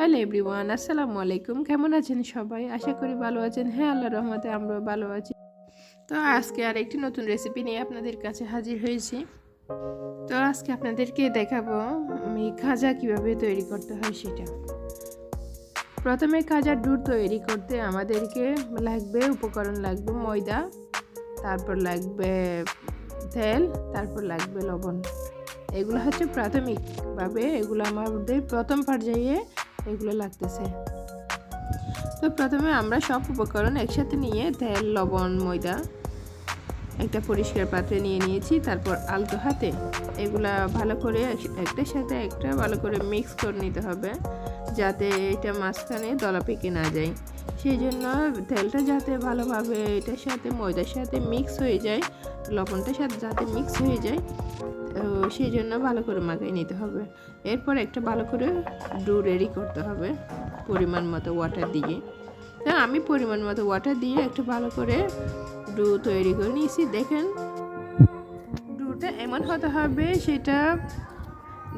Hello everyone, আসসালামু আলাইকুম। কেমন আছেন সবাই? আশা করি ভালো আছেন। হ্যাঁ আল্লাহ রহমতে আমরাও ভালো আছি। তো আজকে আর একটি নতুন রেসিপি নিয়ে আপনাদের কাছে হাজির হয়েছি। তো আজকে আপনাদেরকে দেখাবো আমি খাজা কীভাবে তৈরি করতে হয় সেটা। প্রথমে খাজার ডুর তৈরি করতে আমাদেরকে লাগবে উপকরণ লাগবে ময়দা, তারপর লাগবে তেল, তারপর লাগবে লবণ। এগুলো হচ্ছে প্রাথমিকভাবে এগুলো আমাদের প্রথম পর্যায়ে এগুলো লাগতেছে। তো প্রথমে আমরা সব উপকরণ একসাথে নিয়ে তেল, লবণ, ময়দা একটা পরিষ্কার পাত্রে নিয়ে নিয়েছি। তারপর আলতো হাতে এগুলা ভালো করে একটার সাথে একটা ভালো করে মিক্স করে নিতে হবে, যাতে এটা মাঝখানে দলা পেকে না যায়। সেই জন্য তেলটা যাতে ভালোভাবে এটার সাথে, ময়দার সাথে মিক্স হয়ে যায়, লবণটার সাথে যাতে মিক্স হয়ে যায় সেই জন্য ভালো করে মাখিয়ে নিতে হবে। এরপর একটা ভালো করে ডু রেডি করতে হবে পরিমাণ মতো ওয়াটার দিয়ে। তো আমি পরিমাণ মতো ওয়াটার দিয়ে একটা ভালো করে ডু তৈরি করে নিয়েছি। দেখেন, ডুটা এমন হতে হবে সেটা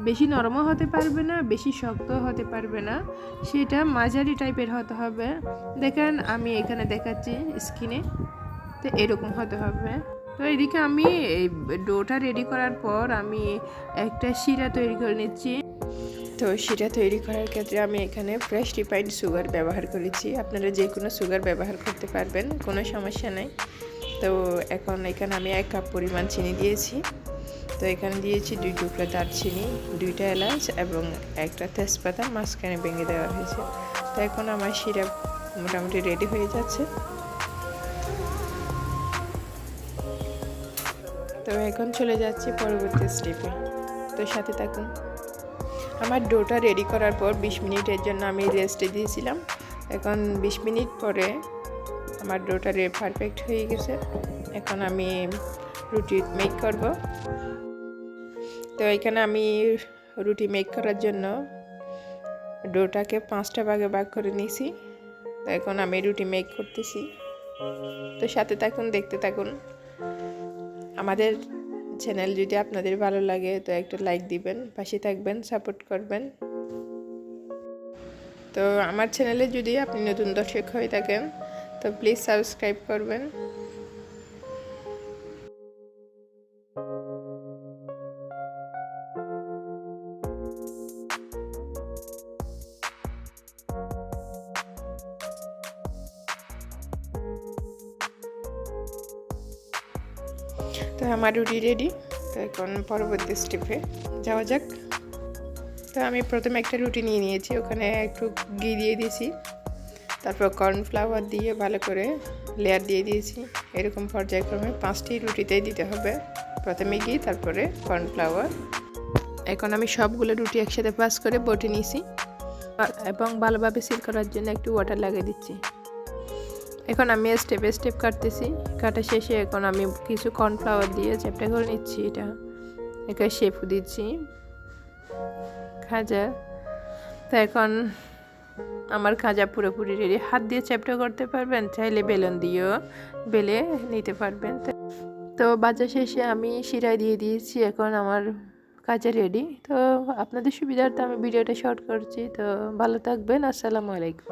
বেশি নরমও হতে পারবে না, বেশি শক্ত হতে পারবে না। সেটা মাঝারি টাইপের হতে হবে। দেখেন, আমি এখানে দেখাচ্ছি স্কিনে। তো এরকম হতে হবে। তো এদিকে আমি এই ডোটা রেডি করার পর আমি একটা শিরা তৈরি করে নিচ্ছি। তো শিরা তৈরি করার ক্ষেত্রে আমি এখানে ফ্রেশ রিফাইন্ড সুগার ব্যবহার করেছি। আপনারা যে কোনো সুগার ব্যবহার করতে পারবেন, কোনো সমস্যা নেই। তো এখন এখানে আমি এক কাপ পরিমাণ চিনি দিয়েছি। তো এখানে দিয়েছি দুই টুকরা দারচিনি, দুইটা এলাচ এবং একটা তেজপাতা, মাঝখানে ভেঙে দেওয়া হয়েছে। তো এখন আমার শিরা মোটামুটি রেডি হয়ে যাচ্ছে। তো এখন চলে যাচ্ছি পরবর্তী স্টেপে তো সাথে থাকুন। আমার ডোটা রেডি করার পর বিশ মিনিটের জন্য আমি রেস্টে দিয়েছিলাম। এখন বিশ মিনিট পরে আমার ডোটা রে পারফেক্ট হয়ে গেছে। এখন আমি রুটি মেক করব। তো এখানে আমি রুটি মেক করার জন্য ডোটাকে পাঁচটা ভাগে ভাগ করে নিয়েছি। তো এখন আমি রুটি মেক করতেছি। তো সাথে থাকুন, দেখতে থাকুন। আমাদের চ্যানেল যদি আপনাদের ভালো লাগে, তো একটা লাইক দিবেন, পাশে থাকবেন সাপোর্ট করবেন। তো আমার চ্যানেলে যদি আপনি নতুন দর্শক হয়ে থাকেন তো প্লিজ সাবস্ক্রাইব করবেন। তো আমার রুটি রেডি তো এখন পরবর্তী স্টেপে যাওয়া যাক। তো আমি প্রথমে একটা রুটি নিয়ে নিয়েছি, ওখানে একটু ঘি দিয়ে দিয়েছি। তারপর কর্নফ্লাওয়ার দিয়ে ভালো করে লেয়ার দিয়ে দিয়েছি। এরকম পর্যায়ক্রমে পাঁচটি রুটিতেই দিতে হবে। প্রথমে ঘি তারপরে কর্নফ্লাওয়ার। এখন আমি সবগুলো রুটি একসাথে পাস করে বটে নিয়েছি। এবং ভালোভাবে সিল করার জন্য একটু ওয়াটার লাগিয়ে দিচ্ছি। এখন আমি স্টেপে স্টেপ কাটতেছি। কাটা শেষে এখন আমি কিছু কর্নফ্লাওয়ার দিয়ে চ্যাপটা করে নিচ্ছি এটা। এখানে শেপ দিচ্ছি। খাজা। তো এখন আমার খাজা পুরোপুরি রেডি হাত দিয়ে চ্যাপটা করতে পারবেন? চাইলে বেলন দিয়েও বেলে নিতে পারবেন। তো বাজার শেষে আমি শিরায় দিয়ে দিয়েছি, এখন আমার কাজে রেডি তো আপনাদের সুবিধার্থে আমি ভিডিওটা শর্ট করছি। তো ভালো থাকবেন, আসসালামু আলাইকুম।